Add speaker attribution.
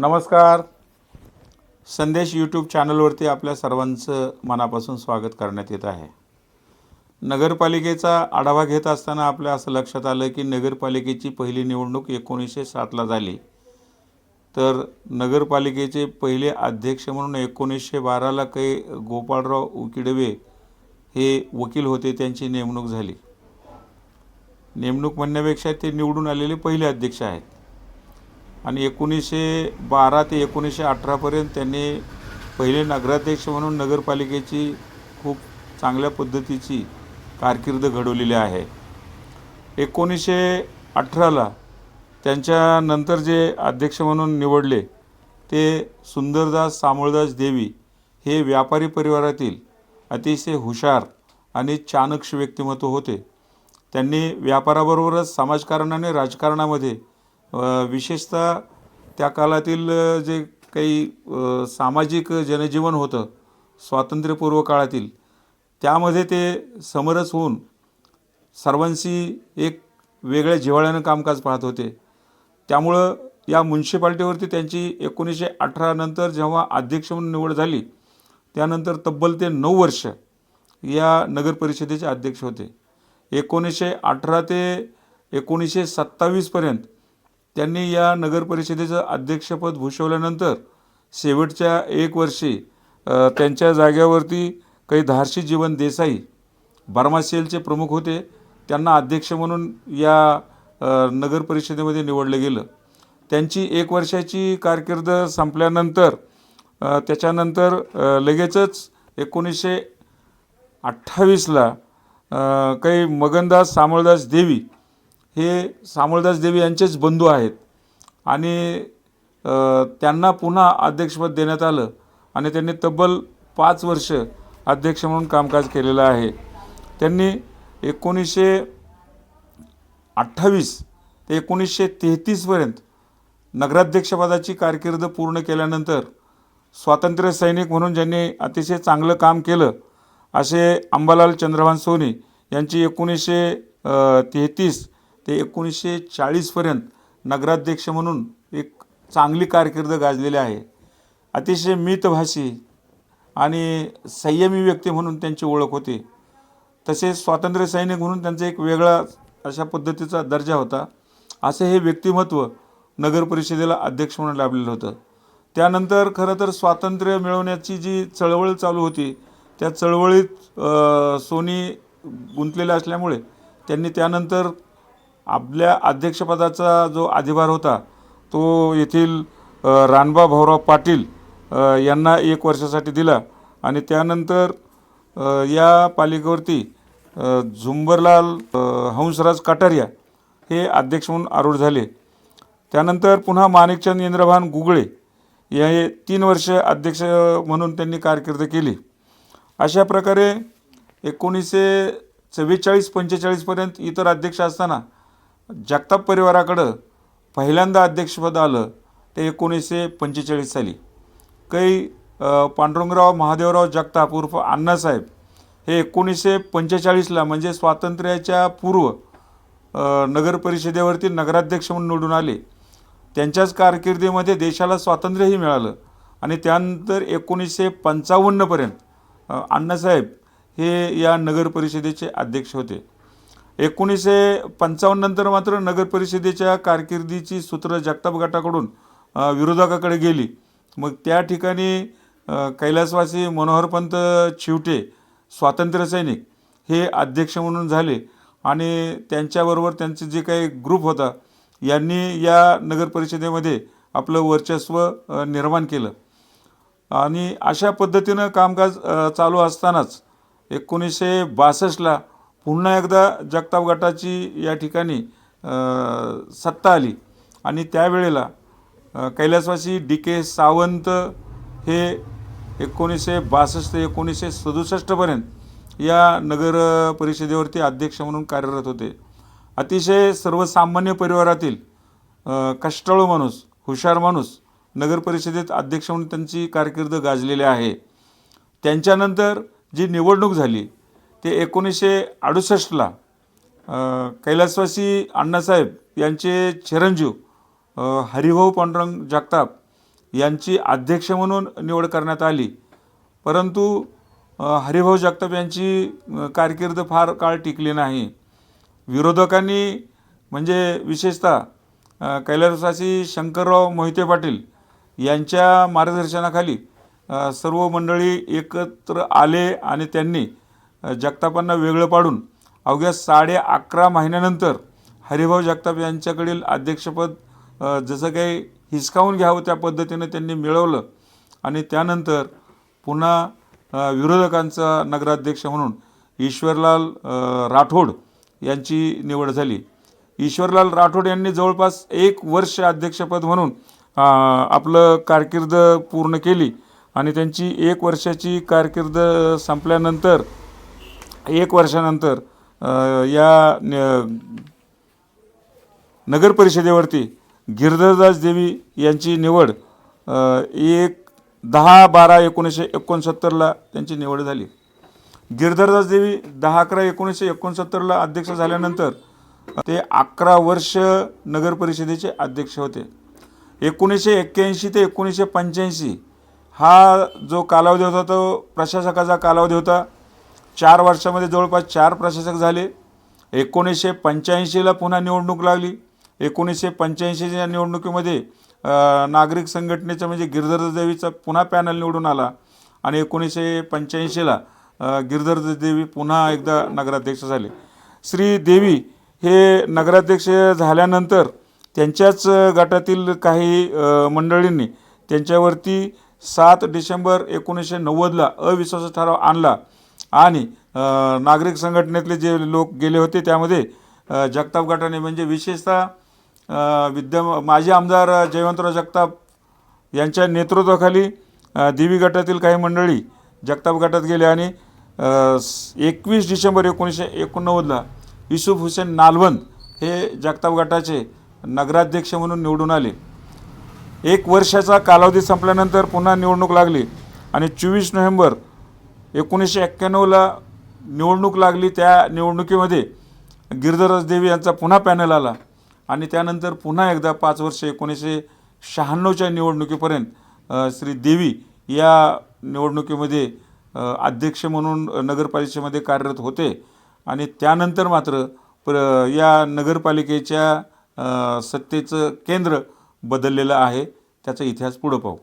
Speaker 1: नमस्कार. संदेश यूट्यूब चॅनलवरती आपल्या सर्वांचं मनापासून स्वागत करण्यात येत आहे. नगरपालिकेचा आढावा घेत असताना आपल्या असं लक्षात आलं की नगरपालिकेची पहिली निवडणूक एकोणीसशे सातला झाली. तर नगरपालिकेचे पहिले अध्यक्ष म्हणून एकोणीसशे बाराला काही गोपाळराव उकिडवे हे वकील होते त्यांची नेमणूक झाली. नेमणूक म्हणण्यापेक्षा ते निवडून आलेले पहिले अध्यक्ष आहेत. आणि एकोणीसशे बारा ते एकोणीसशे अठरापर्यंत त्यांनी पहिले नगराध्यक्ष म्हणून नगरपालिकेची खूप चांगल्या पद्धतीची कारकीर्द घडवलेली आहे. एकोणीसशे अठराला त्यांच्यानंतर जे अध्यक्ष म्हणून निवडले ते सुंदरदास सामळदास देवी हे व्यापारी परिवारातील अतिशय हुशार आणि चाणक्ष व्यक्तिमत्व होते. त्यांनी व्यापाराबरोबरच समाजकारण आणि राजकारणामध्ये विशेषतः त्या काळातील जे काही सामाजिक जनजीवन होतं स्वातंत्र्यपूर्व काळातील त्यामध्ये ते समरस होऊन सर्वांशी एक वेगळ्या जिव्हाळ्यानं कामकाज पाहत होते. त्यामुळं या म्युन्सिपाल्टीवरती त्यांची एकोणीसशे अठरा नंतर जेव्हा अध्यक्ष म्हणून निवड झाली त्यानंतर तब्बल ते नऊ वर्ष या नगर परिषदेचे अध्यक्ष होते. एकोणीसशे अठरा ते एकोणीसशे सत्तावीसपर्यंत त्यांनी या नगरपरिषदेचं अध्यक्षपद भूषवल्यानंतर शेवटच्या एक वर्षी त्यांच्या जाग्यावरती काही धारशी जीवन देसाई बर्मा सेलचे प्रमुख होते त्यांना अध्यक्ष म्हणून या नगरपरिषदेमध्ये नगर परिषदेमध्ये निवडलं गेलं. त्यांची एक वर्षाची कारकीर्द संपल्यानंतर त्याच्यानंतर लगेचच एकोणीसशे अठ्ठावीसला काही मगनदास सामळदास देवी हे सामळदास देवी यांचेच बंधू आहेत. आणि त्यांना पुन्हा अध्यक्षपद देण्यात आलं आणि त्यांनी तब्बल पाच वर्ष अध्यक्ष म्हणून कामकाज केलेलं आहे. त्यांनी एकोणीसशे अठ्ठावीस ते एकोणीसशे तेहतीसपर्यंत नगराध्यक्षपदाची कारकीर्द पूर्ण केल्यानंतर स्वातंत्र्य सैनिक म्हणून ज्यांनी अतिशय चांगलं काम केलं असे अंबालाल चंद्रभान सोनी यांची एकोणीसशे तेहतीस ते एकोणीसशे चाळीसपर्यंत नगराध्यक्ष म्हणून एक चांगली कारकीर्द गाजलेली आहे. अतिशय मितभाषी आणि संयमी व्यक्ती म्हणून त्यांची ओळख होती. तसेच स्वातंत्र्य सैनिक म्हणून त्यांचा एक वेगळा अशा पद्धतीचा दर्जा होता. असं हे व्यक्तिमत्व नगर परिषदेला अध्यक्ष म्हणून लाभलेलं होतं. त्यानंतर खरं तर स्वातंत्र्य मिळवण्याची जी चळवळ चालू होती त्या चळवळीत सोनी गुंतलेल्या असल्यामुळे त्यांनी त्यानंतर आपल्या अध्यक्षपदाचा जो अधिभार होता तो येथील रानबा भाऊराव पाटील यांना एक वर्षासाठी दिला. आणि त्यानंतर या पालिकेवरती झुंबरलाल हंसराज कटारिया हे अध्यक्ष म्हणून आरूढ झाले. त्यानंतर पुन्हा माणिकचंद इंद्रभान गुगळे हे तीन वर्ष अध्यक्ष म्हणून त्यांनी कारकीर्द केली. अशा प्रकारे एकोणीसशे चव्वेचाळीस पंचेचाळीसपर्यंत इतर अध्यक्ष असताना जगताप परिवाराकडं पहिल्यांदा अध्यक्षपद आलं ते एकोणीसशे पंचेचाळीस साली. काही पांडुरंगराव महादेवराव जगताप उर्फ अण्णासाहेब हे एकोणीसशे पंचेचाळीसला म्हणजे स्वातंत्र्याच्या पूर्व नगर परिषदेवरती नगराध्यक्ष म्हणून निवडून आले. त्यांच्याच कारकिर्दीमध्ये देशाला स्वातंत्र्यही मिळालं आणि त्यानंतर एकोणीसशे पंचावन्नपर्यंत अण्णासाहेब हे या नगर परिषदेचे अध्यक्ष होते. एकोणीसशे पंचावन्नंतर मात्र नगर परिषदेच्या कारकिर्दीची सूत्र जगताप गटाकडून विरोधकाकडे गेली. मग त्या ठिकाणी कैलासवासी मनोहरपंत चिवटे स्वातंत्र्यसैनिक हे अध्यक्ष म्हणून झाले. आणि त्यांच्याबरोबर त्यांचे जे काही ग्रुप होता यांनी या नगर परिषदेमध्ये आपलं वर्चस्व निर्माण केलं. आणि अशा पद्धतीनं कामकाज चालू असतानाच एकोणीसशे बासष्टला पुन्हा एकदा जगताप गटाची या ठिकाणी सत्ता आली. आणि त्यावेळेला कैलासवासी डी के सावंत हे एकोणीसशे बासष्ट ते एकोणीसशे सदुसष्टपर्यंत या नगर परिषदेवरती अध्यक्ष म्हणून कार्यरत होते. अतिशय सर्वसामान्य परिवारातील कष्टाळू माणूस हुशार माणूस नगर परिषदेत अध्यक्ष म्हणून त्यांची कारकीर्द गाजलेली आहे. त्यांच्यानंतर जी निवडणूक झाली ते एकोणीसशे अडुसष्टला कैलासवासी अण्णासाहेब यांचे चिरंजीव हरिभाऊ पांडुरंग जगताप यांची अध्यक्ष म्हणून निवड करण्यात आली. परंतु हरिभाऊ जगताप यांची कारकीर्द फार काळ टिकली नाही. विरोधकांनी म्हणजे विशेषतः कैलासवासी शंकरराव मोहिते पाटील यांच्या मार्गदर्शनाखाली सर्व मंडळी एकत्र आले आणि त्यांनी जगतापांना वेगळं पाडून अवघ्या साडे अकरा महिन्यानंतर हरिभाऊ जगताप यांच्याकडील अध्यक्षपद जसं काही हिसकावून घ्यावं त्या पद्धतीनं त्यांनी मिळवलं. आणि त्यानंतर पुन्हा विरोधकांचा नगराध्यक्ष म्हणून ईश्वरलाल राठोड यांची निवड झाली. ईश्वरलाल राठोड यांनी जवळपास एक वर्ष अध्यक्षपद म्हणून आपलं कारकीर्द पूर्ण केली. आणि त्यांची एक वर्षाची कारकीर्द संपल्यानंतर एक वर्षानंतर या नगरपरिषदेवरती नगर परिषदेवरती गिरधरदास देवी यांची निवड एक दहा बारा एकोणीसशे एकोणसत्तरला त्यांची निवड झाली. गिरधरदास देवी दहा अकरा एकोणीसशे एकोणसत्तरला अध्यक्ष झाल्यानंतर ते अकरा वर्ष नगर परिषदेचे अध्यक्ष होते. एकोणीसशे एक्क्याऐंशी ते एकोणीसशे पंच्याऐंशी हा जो कालावधी होता तो प्रशासकाचा कालावधी होता. चार वर्षामध्ये जवळपास चार प्रशासक झाले. एकोणीसशे पंच्याऐंशीला पुन्हा निवडणूक लागली. एकोणीसशे पंच्याऐंशीच्या निवडणुकीमध्ये नागरिक संघटनेचा म्हणजे गिरधर देवीचा पुन्हा पॅनल निवडून आला आणि एकोणीसशे पंच्याऐंशीला गिरधर देवी पुन्हा एकदा नगराध्यक्ष झाले. श्री देवी हे नगराध्यक्ष झाल्यानंतर त्यांच्याच गटातील काही मंडळींनी त्यांच्यावरती सात डिसेंबर एकोणीसशे नव्वदला अविश्वास ठराव आणला. आणि नागरिक संघटनेतले जे लोक गेले होते त्यामध्ये जगताप गटाने म्हणजे विशेषतः विद्यम माजी आमदार जयवंतराव जगताप यांच्या नेतृत्वाखाली दिवी देवी गटातील काही मंडळी जगताप गटात गेले आणि एकवीस डिसेंबर एकोणीसशे एकोणनव्वदला युसुफ हुसेन नालवंद हे जगताप गटाचे नगराध्यक्ष म्हणून निवडून आले. एक वर्षाचा कालावधी संपल्यानंतर पुन्हा निवडणूक लागली आणि चोवीस नोव्हेंबर एकोणीसशे एक्क्याण्णवला निवडणूक लागली. त्या निवडणुकीमध्ये गिरधराज देवी यांचा पुन्हा पॅनल आला आणि त्यानंतर पुन्हा एकदा पाच वर्ष एकोणीसशे शहाण्णवच्या निवडणुकीपर्यंत श्री देवी या निवडणुकीमध्ये अध्यक्ष म्हणून नगरपालिकेमध्ये कार्यरत होते आणि त्यानंतर मात्र प्र या नगरपालिकेच्या सत्तेचं केंद्र बदललेलं आहे. त्याचा इतिहास पुढं पाहू.